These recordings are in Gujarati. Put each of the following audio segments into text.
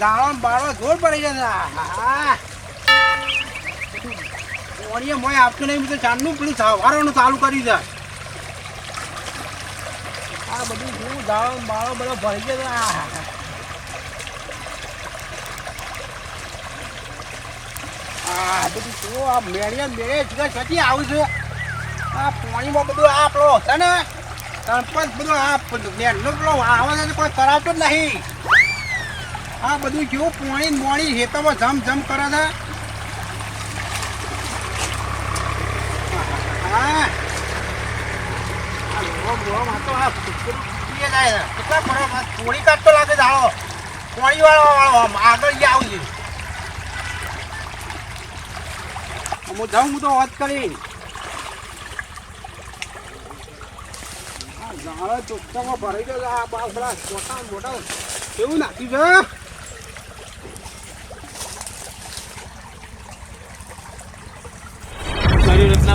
મોય બાળો જોર પડી જશે ઓણીએ મોય આપતું નહીં તો ચાંદનું પેલું સવારનું ચાલુ કરી દે આ બધું શું જાળો બાળો બધો ભરી જશે આ બધું શું? આ મેળીએ મેળે જ છતી આવું છે? આ પાણીમાં બધું આ પેલો છે ને? પણ બધું આ નેનો પેલો આવે છે કોઈ કરાવતો જ નહીં. આ બધું કેવું પાણી મોણી હેતમાં જમ જમ કરે છે? થોડી કાઢતો લાગે છે આવો વાળો વાળો આગળ જ આવું છે હું જાઉં તો વાત કરી. ઝાડો ચોખ્ખામાં ભરાઈ ગયો. આ બાપડા મોટા મોટા કેવું નાખ્યું છે?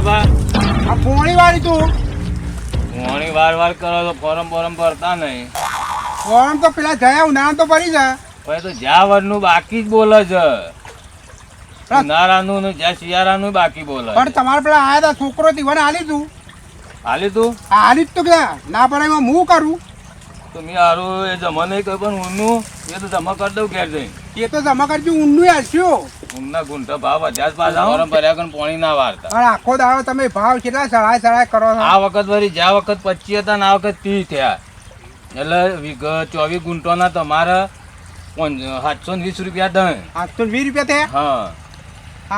આ પોણી વાળી તું? મોણી વાર વાર કરો તો ફોરમ ફોરમ ભરતા નહીં. ફોર્મ તો પેલા જયા ઉનાળા તો ભરી છે ભાઈ તો જ્યાં વરનું બાકી જ બોલે છે. ઉનાળાનું ને જ્યાં શિયાળાનું બાકી બોલે પણ તમારે પેલા આયા તા છોકરો તીવાને હાલી તું? હાલી તું? હાલી જ તો ક્યાં ના? એમાં હું કરું? તો મેં હારું એ જમા નહીં કહ્યું પણ ઊનનું એ તો જમા કરી દઉં ઘેર જઈ એ તો જમા કરજો ઊંડું હાલશું ઊનના ગુંઠા ભાવ વધ્યા જ પાછા. ભર્યા કરીને પોણી ના વારતા. અને આખો દાડો તમે ભાવ કેટલા સળાય સળાય કરો આ વખત વળી જ્યાં વખત પચીસ હતા ને આ વખત ત્રીસ થયા. એટલે વિગત ચોવીસ ગુંઠોના તમારે સાતસો ને વીસ રૂપિયા દણ. આઠસો વીસ રૂપિયા થયા? હા.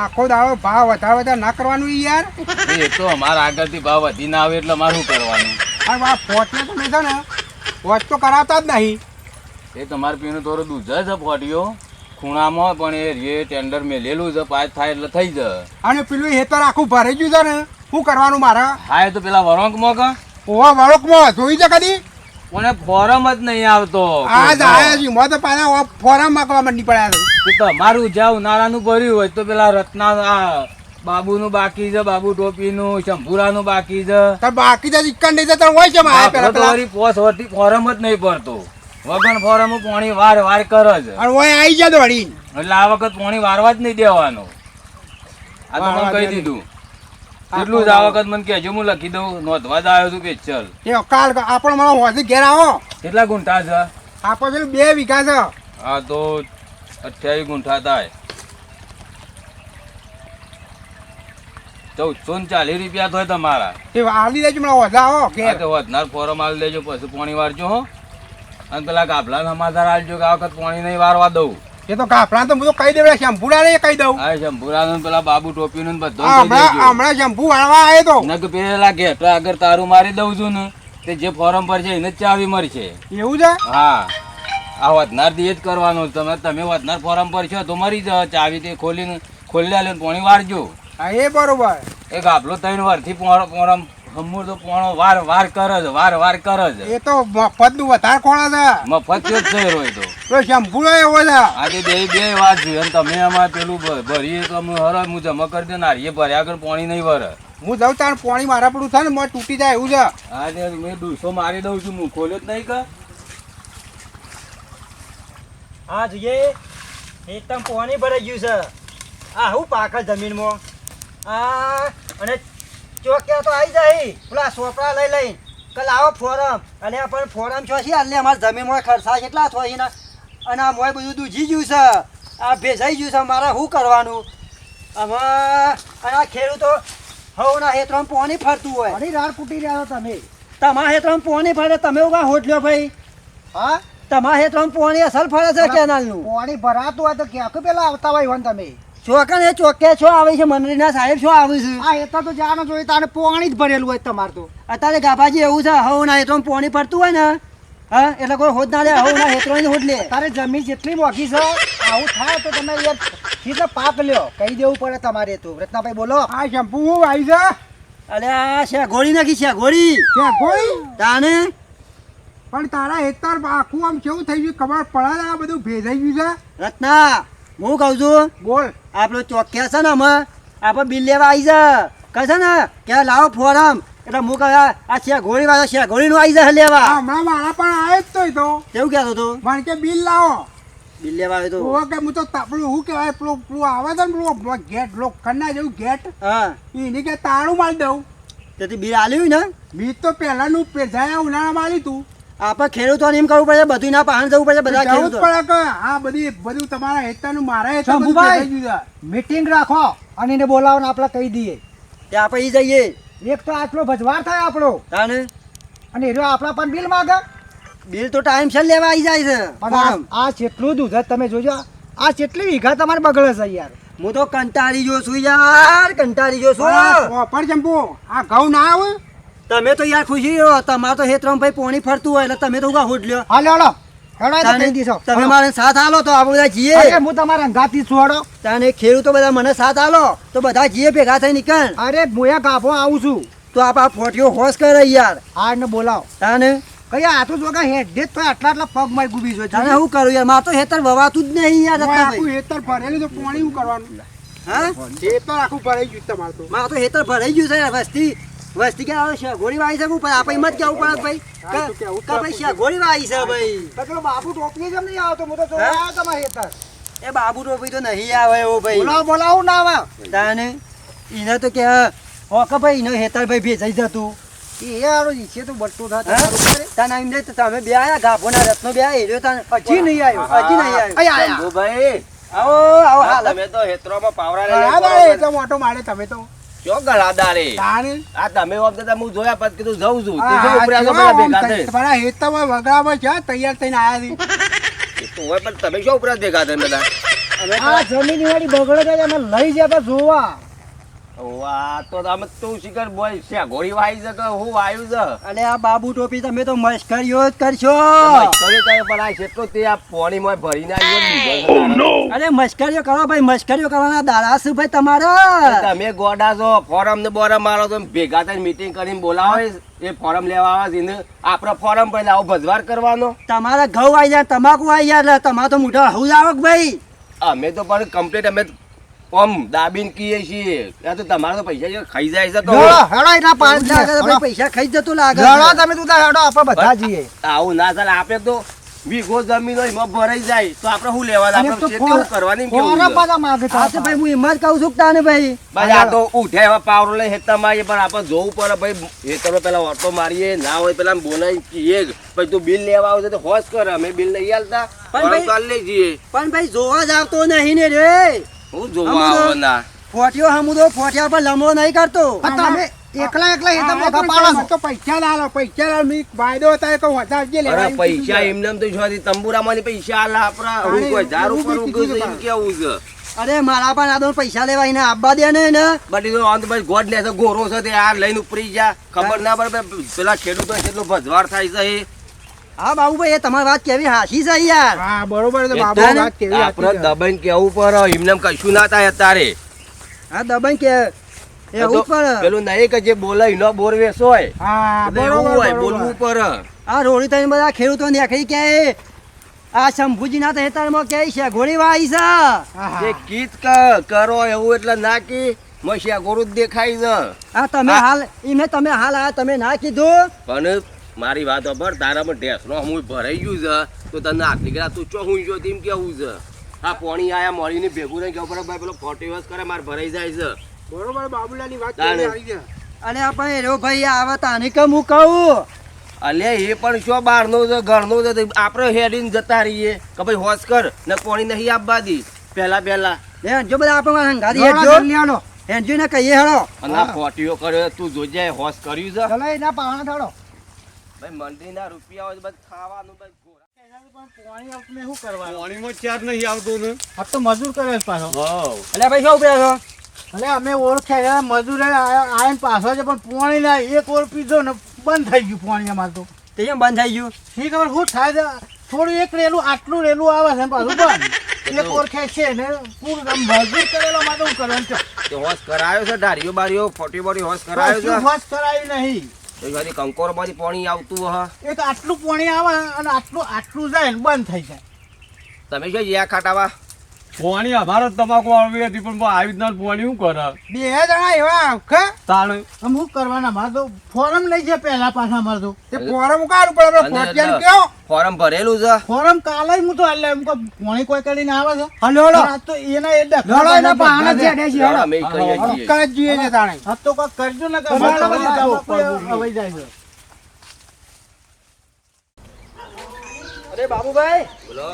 આખો દાડો ભાવ વધારે વધારે ના કરવાનું યાર? એ તો અમારા આગળથી ભાવ વધી ના આવે એટલે મારું કરવાનું? આ ફોટને તમે છે ને વોચ તો કરાવતા જ નહીં. એ તમારે પીનું થોડું દૂધ છે ફોટ્યો. ખૂણામાં પણ એ રે ટેન્ડર મેલેલું છે પાંચ થાય એટલે થઈ જાય અને પેલું હેતર આખું ભરાઈ ગયું છે ને. શું કરવાનું મારે? હા એ તો પેલા વરોંકમાં કા. ઓવા વળોકમાં જોઈ છે કદી? પણ ફોરમ જ નહીં આવતો. આજ આયા છે મો તો પાછા ફોરમ માગવા મંડી પડ્યા છે. તો તમારું જ્યાં ઉનાળાનું ભર્યું હોય તો પેલા રત્ના આ બાબુનું બાકી છે બાબુ ટોપીનું શંભુરાનું બાકી છે. બાકી તો ઇક્કન નહીં જતા હોય છે મારે પેલા પોસ ફોરમ જ નહીં પડતો. વગણ ફોરમ પોણી વાર વાર કરે છે. અને ઓય આવી જાય દોડી એટલે આ વખત પોણી વારવા જ નહીં દેવાનો. આ તો મને કહી દીધું. એટલું જ આ વખત મને કહેજો હું લખી દઉં નોંધવા જ આવ્યો છું કે ચલ. એ કાલ આપણો મારો હોથી ઘેર આવો. કેટલા ગુંઠા છે? પેલું બે વીઘા છે. આ તો અઠ્યાવીસ ગુંઠા થાય. ચૌદસો ને ચાલીસ રૂપિયા થાય તમારા. એ આલી દેજો મને તો વધનાર ફોરમ આલી દેજો પછી પોણી વારજો હો. અને પેલા કાપલા સમાધાર આલજો કે આ વખત પોણી નહીં વારવા દઉં. એ તો ગાફડા તો હું તો કહી દેવડા શેમ્પુડા ને કહી દઉં. આ શંભુરાનું પેલા બાબુ ટોપી નું બધું હમણાં. શેમ્પુ વાળવા આવે તો. નક પેલા ઘેટો આગળ તારું મારી દઉં છું ને તે જે ફોરમ પર છે એને જ ચાવી મળશે. એવું છે? હા. આ વધનારથી જ કરવાનું તમે તમે વધનાર ફોરમ પર છો તો મરી જાઓ ચાવી તે ખોલીને ખોલી લે પોણી વારજો. હા એ બરોબર. એક આપલો ત્રણ વારથી પોણો પોણો હમુર તો પોણો વાર વાર કરે છે વાર વાર કરે છે. એ તો મફતનું વધારે ખોળે છે. મફત જ થઈ રહ્યો તો. તો શેમ્પુ એવો છે. આજે બે બે વાત છે અને તમે અમાર પેલું ભરીએ તો અમે હર હું જમા કરી દે નારીએ ભર્યા આગળ પોણી નહીં ભરે. હું જાઉં તાર પાણી મારા પડું થાય ને મોં તૂટી જાય એવું છે. આજે મેં દુસો મારી દઉં છું હું ખોલ્યો જ નહીં કે. હા જોઈએ એકદમ પાણી ભરાઈ ગયું છે. આ હું પાક જમીનમાં? આ અને ચોક્યા તો આવી જાય. પેલા છોકરા લઈ લઈ. કે લાવો ફોરમ. અને પણ ફોરમ છો છે એટલે અમારા જમીનમાં ખર્ચા કેટલા થો ને અને આ મોય બધું દૂધી ગયું છે. આ ભેજાઈ ગયું છે. મારે શું કરવાનું? હવે અને આ ખેડૂતો હવના હેતરમાં પોની ફરતું હોય. અરે રાડ ફૂટી રહ્યા છો તમે. તમારા હેતરમાં પોની ફરે? તમે ઉગા હોટલ્યો ભાઈ? હા? તમારા હેતરમાં પોની અસલ ફરે છે કેનાલનું? પાણી ભરાતું હોય તો ક્યાંક પેલા આવતા હોય તમે? ચોકન એ ચોકે છો આવે છે મંડળીના સાહેબ છો આવે છે? આ એ તો જાણો જોઈએ તારે પાણી જ ભરેલું હોય તમારે તો. અત્યારે ગાભાજી એવું છે હવ ના હેતરો પાણી પડતું હોય ને હા એટલે કોઈ હોદ ના લે હવ ના હેતરો હોદ લે. તારે જમીન જેટલી મોઘી છે આવું થાય તો તમે યાર સીધા પાક લ્યો. કહી દેવું પડે તમારે તો. રત્નાભાઈ બોલો. આ શેમ્પુ હું આવી છે? અરે આ છે ગોળી નાખી છે ગોળી ત્યાં ગોળી તાને? પણ તારા હેતર આખું આમ કેવું થઈ ગયું? ખબર પડે આ બધું ભેજાઈ ગયું છે? રત્ના હું કહું છું બોલ. આપણો ચોખ્યા છે ને અમે આપણે બિલ લેવા આવી જા કહે છે ને કે લાવો ફોરમ. એટલે હું કહે આ છે ઘોડી વાળો છે ઘોડીનું આવી જાય લેવા. હમણાં મારા પણ આવે જ તો તો. કેવું કહેતો હતો? મને કે બિલ લાવો. બિલ લેવા આવ્યો તો? ઓકે કે હું તો તા- પેલું શું કહેવાય પેલું પેલું આવે છે ને પેલું ગેટ લોખંડના જેવું ગેટ. હા. એની કે તાળું મારી દઉં. તેથી બિલ આલ્યું ને? બીજ તો પહેલાનું પેઢાયા ઉનાળામાં આલી તું. આપણે ખેડૂતોને એમ કરવું પડે બધું ના પાહણ જવું પડે બધા જવું ખેડૂતો. પડે કે આ બધી બધું તમારા હેતાનું મારા હેતા બધું શંભુભાઈ. ભેગાઈ ગયું છે. મીટિંગ રાખો અને એને બોલાવો ને આપણે કહી દઈએ. કે આપણે ઈ જઈએ. એક તો આટલો ભજવાર થાય આપણો. તાને અને એ આપણા પણ બિલ માગે. બિલ તો ટાઈમ છે લેવા આવી જાય છે પણ આ- જેટલું દૂધ તમે જોજો આ કેટલી વીઘા તમારે બગડે છે યાર. હું તો કંટાળી જો છું યાર કંટાળી જો છું. પણ ચંપુ આ ઘઉં ના આવે? તમે તો યાર ખુશી રહો. તમારે તો હેતરામ ભાઈ પોણી ફરતું હોય એટલે તમે તો ઉગા હોડ લ્યો હાલો હાલો તમે મારે સાથ આલો તો આપણે બધા જઈએ હું તમારા અંગાથી છોડો તને ખેડૂતો બધા મને સાથ આલો. તો બધા જઈએ ભેગા થઈ નીકળ. અરે મોયા ગાભો આવું છું. તો આપણા ફોટીઓ હોશ કરે યાર. આ ને બોલાવો. તાને? કઈ આ તો જોગા હેડ તો આટલા આટલા પગમાં ગુબી જો તને શું કરું યાર? મારે તો હેતર વવાતું જ નહીં યાર આખું હેતર ભરેલું તો પાણી શું કરવાનું? હા? હેતર આખું ભરાઈ ગયું તમારે મારે તો હેતર ભરાઈ ગયું છે યાર વસ્તી. વસ્તી કે આવે છે? ગોળી વાઈ છે હું પણ આપણે એમ જ કેવું પડે ભાઈ. કે ભાઈ છે ગોળી વાઈ છે ભાઈ? પેલો બાપુ ટોપી કેમ નહીં આવતો? હું તો? જોવા તમારે હેતર. એ બાબુ ટોપી તો નહીં આવે એવો ભાઈ. બોલાવ બોલાવ ના આવે. તાને એને તો કે હો કે ભાઈ એને હેતર ભાઈ ભેજાઈ જતું. એ યાર ઈચ્છે તો. તાને એમ તમે બે આયા ગાભોના રત્નો બે આયા, એ તાને. હજી નહીં આવ્યો હજી નહીં આવ્યો. અહીં આવો આવો તમે તો હેતરોમાં પાવરા હા, લઈને એટલો મોટો મારે તમે તો. છો ગળાદારે તાણે. આ તમે વખતે તો હું જોયા પછી કીધું જઉં છું. તો ઉપરા ભેગા થઈ- હેતરમાં વગડામાં ક્યાં તૈયાર થઈને આયા છે? હોય પણ તમે શું ઉપરા ભેગા થઈ બધા? આ જમીન વાળી બગડે છે અમે લઈ જાય જોવા. વાહ તો તમે તું શિખર બોય છે ઘોડી વાઈ છે કે હું વાયુ છે? અને આ બાબુ ટોપી તમે તો મસ્કરીઓ જ કરશો. તમે કહે પણ આ કેટલો તે આ પાણીમાં ભરીને આવ્યો અરે મસ્કરીઓ કરો ભાઈ મસ્કરીઓ કરવાના દાડા શું ભાઈ તમારા? તમે ગોડા છો ફોરમ ને બોરમ મારો તો ભેગા થઈને મીટિંગ કરીને બોલાવે એ ફોરમ લેવા આવે છે આપણે ફોરમ પહેલા આવો ભજવાર કરવાનો. તમારા ઘઉં આવી જાય તમાકુ આવી જાય તમારે તો મોટા હવું આવક ભાઈ. અમે તો પણ કમ્પ્લીટ અમે ઓમ દાબીન કીએ છીએ. આ તો તમારા તો પૈસા ખાઈ જાય છે તો. હેડો, એના પાંચ લાખ પૈસા ખાઈ જતું લાગે હેડો તમે તું હેડો આપણે બધા જઈએ. આવું ના ચાલે આપણે તો વીઘો જમીન હોય એમાં ભરાઈ જાય. તો આપણે શું લેવા આપણે તો શું કરવાની કેવું? પાછા માગે છે ભાઈ હું એમ જ કહું છું તાને ભાઈ. ભાઈ આ તો ઉઠ્યા એવા પાવરો લઈ હેતા મારીએ પણ આપણે જોવું પડે ભાઈ હેતરમાં પેલા ઓટો મારીએ ના હોય પેલા બોલાવી કહીએ પછી તું બિલ લેવા આવશે તો હોશ કર અમે બિલ નહીં આલતા. પણ ભાઈ- લઈ પણ ભાઈ જોવા જ આવતો નહીં ને રે. હું જોવા આવવાના ફોટિયો હમુદો ફોટિયા પર લમણો નહીં કરતો. તમે એકલા એકલા એ હા, તમે પણ તો પૈસા ના પૈસા ના આલો. વાયદો હતા કે હું જે લેવા અરે પૈસા એમને તો જોવાથી તંબુરામાં પૈસા આલા હું કોઈ કીધું એમ કેવું છે? અરે મારા પણ આદો પૈસા લેવા એને આપવા દે ને એને. બધી તો ગોડ લે છે ગોરો છે તે આ લઈને ઉપરી જા. ખબર ના પડે પેલા ખેડૂતો કેટલો ભજવાર થાય છે એ. હા બાબુભાઈ એ તમારી વાત કેવી? હાસી છે યાર? હા બરોબર છે બાબુ વાત કેવી આપણે દબાઈને કેવું પર એમને કશું ના થાય અત્યારે. હા દબાઈને કે એવું તો પેલું નહીં કે જે બોલે એનો બોર વેસો હોય. હા બરોબર હોય બોલવું પર આ રોડી થઈને બધા ખેડૂતો નીકળી કે આ શંભુજીના તહેતરમાં કે છે ઘોડી વાઈ છે. જે કીત કરો એવું એટલે ના કી મસ્યા ગોરું દેખાય છે. આ તમે હાલ એમને તમે હાલ આ તમે ના કીધું. પણ મારી વાત પર તારામાં ઢેસનો હું ભરાઈ ગયું છે. તો તને આટલી નીકળ્યા તું ચો હું જો તેમ કેવું છે? આ પોણી આયા મળીને ભેગું નહીં કેવું પડે ભાઈ પેલો ફોર્ટી વર્ષ કરે મારે ભરાઈ જાય છે. બરોબર બાબુલાની વાત આવી અને આપણે એરો ભાઈ આવે તાને કે હું કહું? અલ્યા એ પણ શું બહારનો છે ઘરનો છે આપણે હેડીને જતા રહીએ. કે ભાઈ હોશ કર ને પોણી નહીં આપવા દી. પહેલા પહેલા. એ જો બધા આપણે હંગારી હેડજો. હેડજો ને કહીએ હેડો. અને ફોટીઓ કર્યો તું જોજે હોશ કર્યું છે? ચલો એના પાણા હેડો ભાઈ મંદિરના રૂપિયા હોય બધું ખાવાનું બધું ઘોડા પાણીમાં ચાર નહીં આવતું ને. આ તો મજૂર કરે છે પાછો. એટલે ભાઈ શું છો? એટલે અમે ઓળખ્યા મજૂરે આવીને પાછો છે પણ પોણી ના એક ઓર પીધો ને બંધ થઈ ગયું પોણી અમારે તો. તે કેમ બંધ થઈ ગયું? શી ખબર શું થાય છે? થોડું એક રેલું આટલું રેલું આવે છે ને પાછું બંધ. એક ઓર ખેંચે ને પૂરું મજૂર કરેલો માટે હું કરવાનું છે હોશ કરાયો છે ડારીઓ બારીઓ ફોટી બોડી હોશ કરાયો છે? હોશ કરાયું નહીં. જરી કંકોરમાંથી પાણી આવતું હ. તો આટલું પોણી આવે અને આટલું આટલું જાય ને બંધ થઈ જાય. તમે શું જ્યાં ખાટાવા? પોણી અમારે તમાકુ આવી હતી પણ આવી રીતના પોણી શું કરે? બે જણા એવા આખા તાણ. શું કરવાના? મારે તો ફોરમ લઈ જાય પહેલા પાછા મારે તો. તે ફોરમ કાઢું પડે આપણે અને પોટિયાને કયો ફોરમ ભરેલું છે. ફોરમ કાલે જ હું તો એટલે એમ કે પોણી કોઈ કરીને આવે છે? Hello hello. તો એના એ ડખા હલો એના પાણા છે. છે છે હલો. અમે ઈ છીએ. કાજ જોઈએ છે તાણે. તો કોક કરજો ને કે તમાકુ જાય છે. અરે બાબુભાઈ બોલો.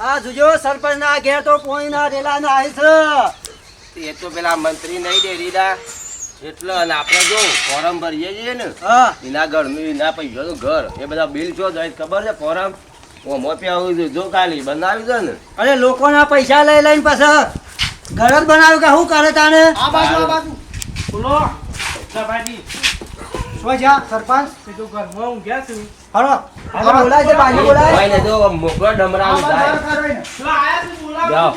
આ જોજો સરપંચ ના ઘેર તો પોણી ના રેલા ના આવી છે. એ તો પેલા મંત્રી નહીં ડેરીના એટલે અને આપણે જો ફોરમ ભરીએ છીએ ને હા. એના ઘરનું એના પૈસાનું ઘર. એ બધા બિલ છો જાય ખબર છે ફોરમ? હું મોપી આવું છું જો ખાલી બનાવી દો ને. અરે લોકોના પૈસા લઈ લઈને પાછા ઘર જ બનાવ્યું કે શું કરે તાને આ બાજુ આ બાજુ. બોલો. શું છે સરપંચ. હલો હવે બોલાય છે બાજુ બોલાય. હોય ને. જો મોકલો ડમરાનું થાય જાઓ.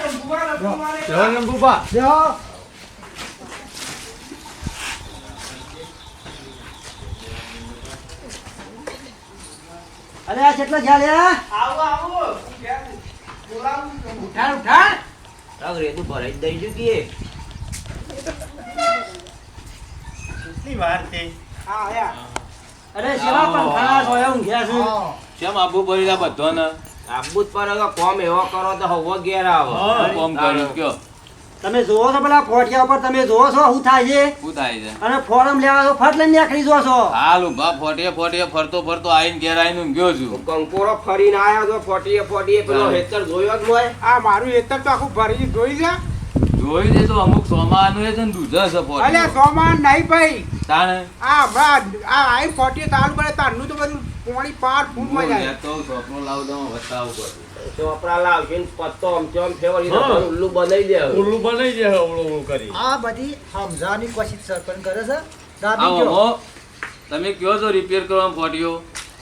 બેહો. અરે આ કેટલા જ્યાં ઉઠાણ ઉઠાણ તાવ રેતું ભરાઈ જ દઈ ચૂકીએ. હા આયા અરે સેવા પણ ખરા સોયા ઊંઘ્યા છે. કેમ આબુ બધો આબુ જ પર કોમ એવો કરો તો હવો ઘેર આવો. કોમ કર્યું કયો. તમે જોવો છો પેલા ફોટિયા ઉપર તમે જોવો છો શું થાય છે? શું થાય છે? અને ફોરમ લેવા તો ફટ લઈને નીકળી જો છો. હાલ ઊભા ફોટીએ ફોટીએ ફરતો ફરતો આઈને ઘેર આઈને ઊંઘ્યો છું. કંકોરો ફરીને આયા તો ફોટીએ ફોટીએ પેલો હેતર જોયો જ હોય આ મારું હેતર તો આખું ફરી જોઈ છે જોઈ દે તો અમુક સોમાન હોય છે ને દૂધ છે અલ્યા સોમાન નહીં ભાઈ. તાણે? આ હમણાં આ આઈ ફોર્ટી તાલ પડે તારનું તો બધું પોણી પાર ફૂટમાં જાય. તો સ્વપ્નો લાવ દો બતાવું પડે. ચોપડા લાવ જીન પત્તો આમ ફેરવી ફેવરી ઉલ્લુ બનાવી દે ઉલ્લુ બનાવી દે અવળું અવળું કરી. આ બધી સમજાવવાની કોશિશ સરપંચ કરે છે. દાબી તમે કયો છો રિપેર કરવા પડ્યો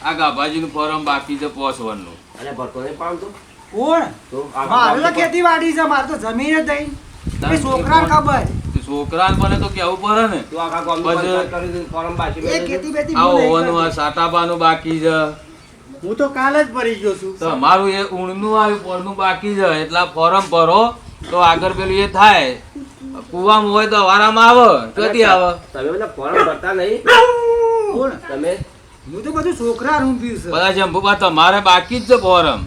આ ગાભાજીનું ફોરમ બાકી છે પોસવાનું અને ભરતો નહીં પામતો કોણ? મારે ખેતીવાડી છે મારે તો જમીન જ નહીં. છોકરા ખબર. છોકરાને પણ તો કેવું પડે ને. તું આખા ગામનું કરી ફોરમ બાકી એ મેલી બેતી આ હું આ સાટાબાનું બાકી છે. હું તો કાલે જ ભરી ગયો છું. તો અમારું એ ઊણનું આવ્યું પરનું બાકી છે. એટલા ફોરમ ભરો તો આગળ પેલું એ થાય. કુવામાં હોય તો વારામાં આવે કદી આવે? તમે બધા ફોરમ ભરતા નહીં. કોણ તમે હું તો બધું છોકરા રૂમ્યું છે. બધા જંબુબા તમારે બાકી જ છે ફોરમ.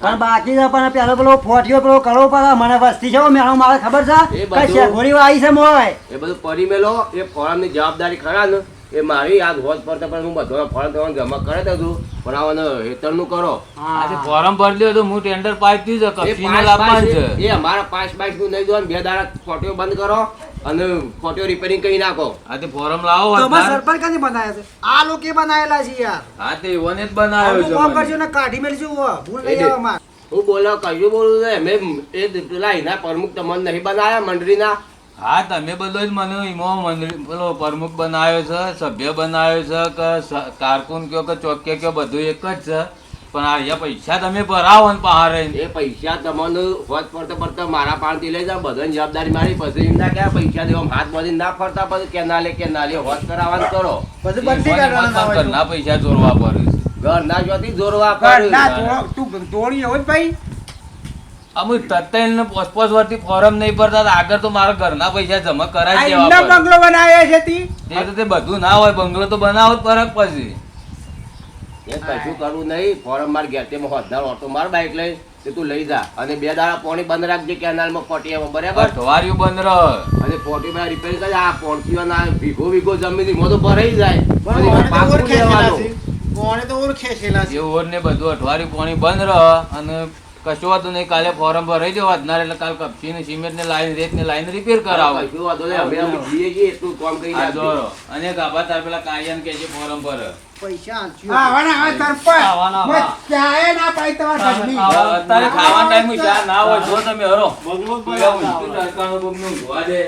પણ બાકી છે પણ પેલો પેલો ફોટિયો પેલો કરો પડે મને વસ્તી છે મેળો મારે ખબર એ છે કઈ શેગોડી આવી છે મોય? એ બધું પડી મેલો એ ફોરમની જવાબદારી ખરા ને. એ મારી યાદ હોત પર પણ હું બધો ફોરમ તમારે જમા કરે તો તું પણ હેતર હેતરનું કરો. આજે ફોરમ ભરી લ્યો તો હું ટેન્ડર પાઇપ દીધો છે લાવવાનું છે એ અમારા પાંચ બાઈકનું નહીં દો બે દાડા ફોટિયો બંધ કરો. અને ખોટો રિપેરિંગ કરી નાખો. આજે ફોરમ લાવો તમે સરપંચ કદી બનાવ્યા છે? આ લોકો બનાયેલા છે યાર. હા તે ઓને જ બનાવ્યો છે કામ કરજો ને કાઢી મેળજો ભૂલ એ નહીં માર હું બોલો કયું બોલું છે મે એ પેલા એના પ્રમુખ તમને નહીં બનાવ્યા મંડળીના. હા તમે બધો જ મને. ઈમો મંડળી પેલો પ્રમુખ બનાવ્યો છે સભ્ય બનાવ્યો છે કે કારકુન કયો કે ચોક્કે કયો બધું એક જ છે. પણ આ પૈસા તમે ભરાવો ને પહાડે એ પૈસા તમને હોત ફરતા ફરતા મારા પાણથી લઈ જાવ બધાની જવાબદારી મારી. પછી એમ ના કે આ પૈસા દેવા હાથ બાંધી ના ફરતા પછી કેનાલે કેનાલે હોત કરાવવાનું કરો. બધું બંધી કાઢવાના હોય છે. ઘરના પૈસા જોરવા પડે ઘર ના જોતી જોરવા પડે. ના તું ધોણી હોય ભાઈ? અમુક તત્તેલ ને પોસ પોસ વર્ષથી ફોરમ નહીં ભરતા આગળ તો મારા ઘરના પૈસા જમા કરાવી દેવા બંગલો બનાવ્યા છે તે? તો તે બધું ના હોય બંગલો તો બનાવો જ ફરક પછી. એ કશું કરવું નહીં. ફોરમ માર ઘેર તેમાં હોદ્દાર ઓટો માર બાઈક લઈ. તે તું લઈ જા. અને બે દાડા પોણી બંધ રાખજે કેનાલમાં ફોટીયામાં બરાબર? અઠવાડિયું બંધ રહ અને ફોટીમાં રિપેર કરી આ પોણકીમાં ના ભીગો ભીગો જમીન મોં તો ભરાઈ જાય. પણ પછી લેવાનું. છે કોણે તો ઓળખેલા છે એ ઓર ને બધું અઠવાડિયું પોણી બંધ રહ અને કશું હતું નહીં કાલે ફોરમ ભરાઈ દેવા ના એટલે કાલ કપચી ને સિમેન્ટ ને લાઈન રેત ને લાઈન રિપેર કરાવો. કશું વાંધો નહીં. અમે અમે જઈએ છીએ એટલું કામ કરી નાખજો. અને ગાભા તાર પેલા કાયન કે છે ફોરમ ભરે પૈસા. હવે ના હવે. ચાય પાઈ તમારા અત્યારે ખાવાના ટાઈમ ચા ના હોય જો તમે હરો. બંગલો જોવા દે.